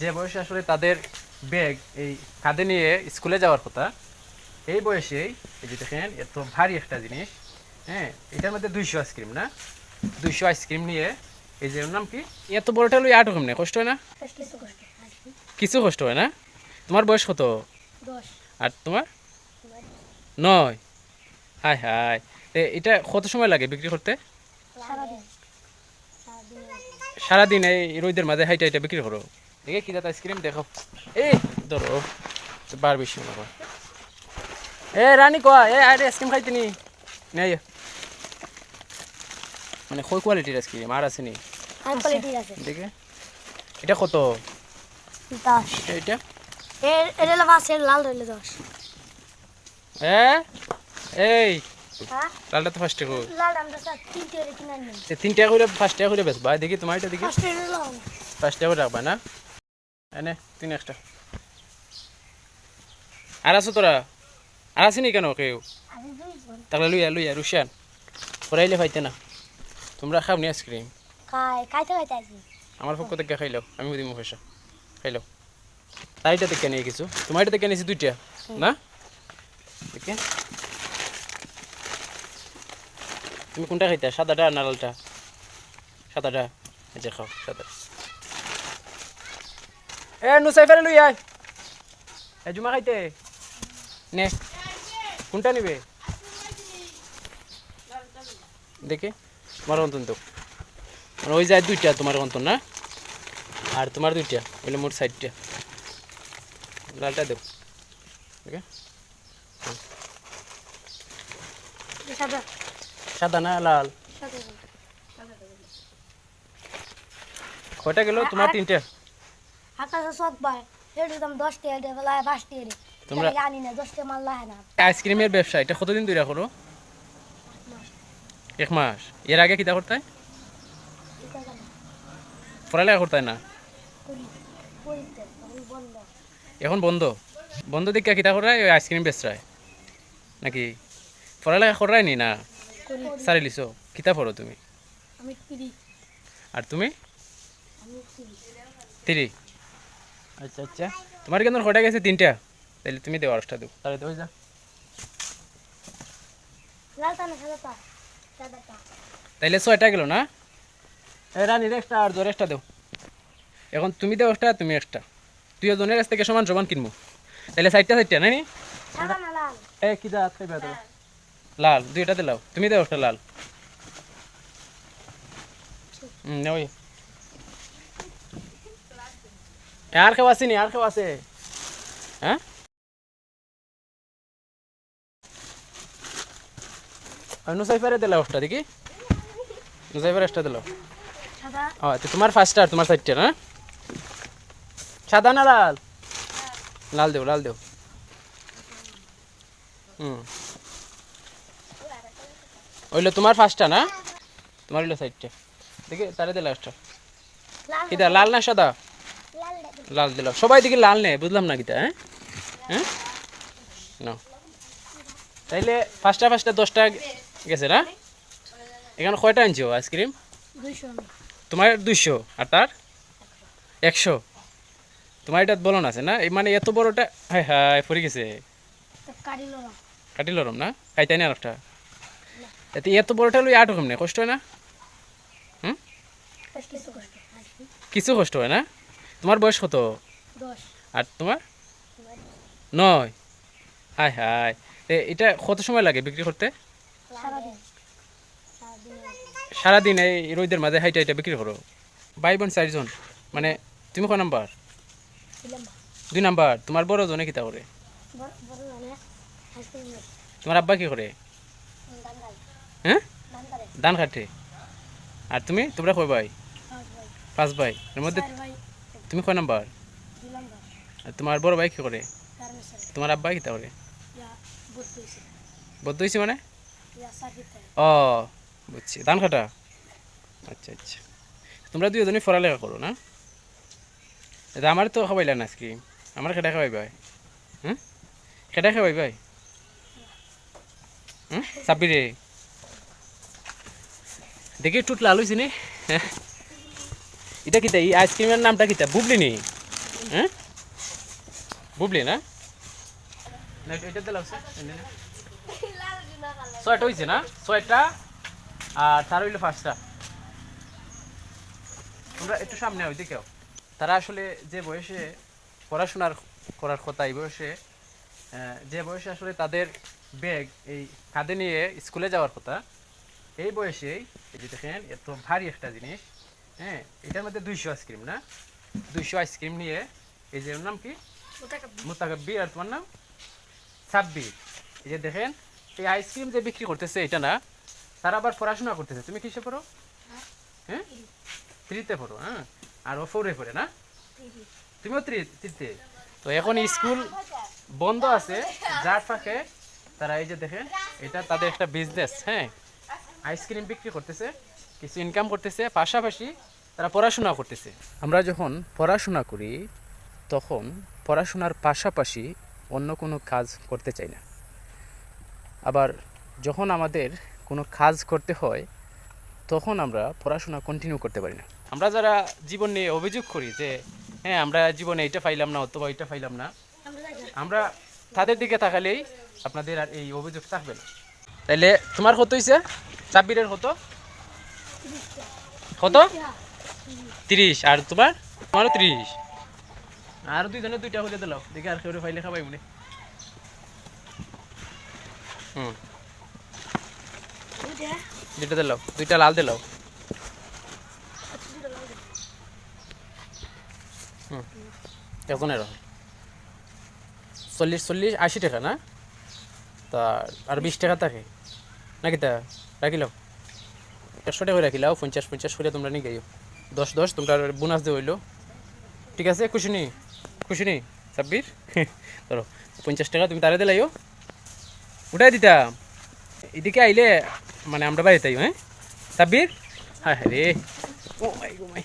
যে বয়সে আসলে তাদের ব্যাগ এই কাঁধে নিয়ে স্কুলে যাওয়ার কথা এই বয়সেই এই যে দেখেন এত ভারী একটা জিনিস হ্যাঁ এটার মধ্যে দুইশো আইসক্রিম না? দুইশো আইসক্রিম নিয়ে এই যে নাম কি? এত বড়টা লই আট কেমনে কষ্ট হয় না? কিছু কষ্ট হয় না? তোমার বয়স কত? আর তোমার? নয়। হায় হায় এ, এটা কত সময় লাগে বিক্রি করতে? সারাদিন এই রোদের মাঝে হাইটা হাইটা বিক্রি করো? দেখে কি দাদা আইসক্রিম দেখো এই ধরো বার বেশি না এ রানী কয়া এ আরে আইসক্রিম খাইতে নি নেই মানে কই কোয়ালিটির আইসক্রিম আর আছে নি হাই কোয়ালিটির আছে দেখে এটা কত দশ এটা এটা হলো লাল রইলে দশ এ এই হ্যাঁ লালটা তো ফার্স্টে কই লাল আমরা স্যার তিনটে করে করে ফার্স্ট টাকা করে বেচবা দেখি তোমার এটা দেখি ফার্স্ট করে রাখবা না এনে তিন একটা আর আছো তোরা আর আসেনি কেন কেউ? তাহলে লুইয়া লুইয়া রুশিয়ান পড়াইলে খাইতে না। তোমরা খাও নি আইসক্রিম আমার পক্ষ থেকে খাইলাও আমি দিমু পয়সা খাইলাও তার এটা থেকে নিয়ে কিছু। তোমার এটা থেকে নিয়েছি দুইটা না? দেখে তুমি কোনটা খাইতা? সাদাটা না লালটা? সাদাটা। এই যে খাও সাদা এ নুসাইফারে লুই আয়। এ জুমা খাইতে। নে কোনটা নিবে? দেখে তোমার অন্তন তো মানে ওই যায় দুইটা তোমার অন্তন না? আর তোমার দুইটা ওইলে মোট সাইডটা লালটা দেও ওকে সাদা। না লাল? কয়টা গেল? তোমার তিনটা। আকাশে সব ভাই এর দাম দশ টাকা দিয়ে বেলায় পাঁচ টাকা তোমরা- জানি না দশ টাকা মাল লাগে না। আইসক্রিমের ব্যবসা এটা কতদিন ধরে করো? এক মাস। এর আগে কিতা করতে পড়ালেখা করতে না এখন বন্ধ? বন্ধ দিকে কিতা করায়? ওই আইসক্রিম বেচরায়। নাকি পড়ালেখা করাই নি না? সারি লিছো। কিতা পড়ো তুমি? আর তুমি? তিরি। আচ্ছা আচ্ছা। তোমার কেন কটা গেছে তিনটা। তাহলে তুমি দেও আরটা দেও। তাহলে দেও যা। লালটা না সাদাটা সাদাটা তাইলে ছয়টা গেল না? এ রানির একটা আর জোর একটা দেও। এখন তুমি দেও একটা তুমি একটা তুই জনের কাছ থেকে সমান সমান কিনবো। তাহলে সাইডটা সাইডটা নাই নি? সাদা না লাল। এ কি খাইবা দেও লাল দুইটা দিলাও তুমি দেও একটা লাল। হুম ওই আর কেউ আসেনি আর কেউ আছে হ্যাঁ? নুসাইফারে দেখি? নুসাইফারে একটা দিলাও সাদা। ও তো তোমার ফার্স্টটা আর তোমার সাইডটা না সাদা না লাল? লাল দেও লাল দেও। হুম। ওইলো তোমার ফার্স্টটা না? তোমার ওইলো সাইডটা দেখি তারে দিলা একটা লাল না সাদা? লাল দিলাম। সবাই দিকে লাল নেই বুঝলাম না কিটা হ্যাঁ? হ্যাঁ? না তাইলে ফার্স্টটা ফার্স্টটা দশটা গেছে না? এখানে কয়টা আনছো আইসক্রিম? তোমার দুইশো আর তার? একশো। তোমার এটা বলন আছে না? মানে এত বড়টা হাই হাই পড়ে গেছে। কাটি কাটিল না। খাইতাই না? আরেকটা। এতে এত বড়টা লই আট কেমনে কষ্ট হয় না? কষ্ট কিছু কষ্ট হয় না? তোমার বয়স কত? আর তোমার? নয়। হাই হাই এ, এটা কত সময় লাগে বিক্রি করতে? সারাদিন। এই রোদের মাঝে হাইটা হাইটা বিক্রি করো। ভাই বোন চারজন। মানে তুমি ক নাম্বার? দুই নাম্বার। তোমার বড় জনে কিতা করে? তোমার আব্বা কি করে? হ্যাঁ? দান ধান কাটে আর তুমি? তোমরা কয় ভাই? পাঁচ ভাই। এর মধ্যে তুমি কয় নাম্বার? তোমার বড় ভাই কি করে? তোমার আব্বা কিতা করে বদ্ধ হয়েছে মানে? ও বুঝছি। ধান কাটা? আচ্ছা আচ্ছা। তোমরা দুজনই পড়ালেখা করো না? এটা আমার তো খাওয়াইলা না আইসক্রিম আমার খেটা খাওয়াই ভাই। হুম খেটা খাওয়াই ভাই? হুম সাব্বিরে? দেখি টুট লাল হয়েছে নি? হ্যাঁ। এটা কিতা? এই আইসক্রিমের নামটা কিতা? বুবলি নি? হ্যাঁ? বুবলি না? ছয়টা হয়েছে না? ছয়টা আর তার হইল পাঁচটা। তোমরা একটু সামনে ওই দিকেও তারা আসলে যে বয়সে পড়াশোনার করার কথা, এই বয়সে যে বয়সে আসলে তাদের ব্যাগ এই কাঁধে নিয়ে স্কুলে যাওয়ার কথা, এই বয়সেই দেখেন, এত ভারী একটা জিনিস। হ্যাঁ এটার মধ্যে দুইশো আইসক্রিম না? দুইশো আইসক্রিম নিয়ে এই যে নাম কি? মুতাকাব্বির আর তোমার নাম? সাব্বির এই যে দেখেন এই আইসক্রিম যে বিক্রি করতেছে এটা না তারা আবার পড়াশোনা করতেছে। তুমি কিসে পড়ো? হ্যাঁ। থ্রিতে পড়ো হ্যাঁ? আর ও ফোরে পড়ে না? তুমিও থ্রি থ্রিতে তো এখন স্কুল বন্ধ আছে যার ফাঁকে তারা এই যে দেখেন এটা তাদের একটা বিজনেস হ্যাঁ? আইসক্রিম বিক্রি করতেছে। কিছু ইনকাম করতেছে, পাশাপাশি তারা পড়াশোনা করতেছে। আমরা যখন পড়াশোনা করি, তখন পড়াশোনার পাশাপাশি অন্য কোনো কাজ করতে চাই না। আবার যখন আমাদের কোনো কাজ করতে হয়, তখন আমরা পড়াশোনা কন্টিনিউ করতে পারি না। আমরা যারা জীবন নিয়ে অভিযোগ করি যে হ্যাঁ আমরা জীবনে এইটা পাইলাম না, অথবা এইটা পাইলাম না, আমরা তাদের দিকে তাকালেই আপনাদের আর এই অভিযোগ থাকবে না। তাইলে তোমার কত হয়েছে সাব্বিরের কত? কত? তিরিশ। আর তোমার? তোমারও তিরিশ। আর দুইজনে দুইটা হলে দিলাও দেখি আর কেউ ফাইলে খাবাই মনে। হুম। দুইটা দিলাও দুইটা লাল দিলাও হুম। একজনের চল্লিশ চল্লিশ, আশি টাকা না? তা, আর বিশ টাকা থাকে। নাকি তা? রাখিলাও একশো টাকা রাখিলাও পঞ্চাশ পঞ্চাশ করে তোমরা নিয়ে গাইও দশ দশ তোমরা বোনাস দিয়ে হইল। ঠিক আছে খুশি নি খুশি নি সাব্বির? ধরো পঞ্চাশ টাকা তুমি তারে দিলাইও উঠাই দিতাম। এদিকে আইলে মানে আমরা বাড়িতে হ্যাঁ? সাব্বির? হ্যাঁ হ্যাঁ রে। ও মাই ও মাই।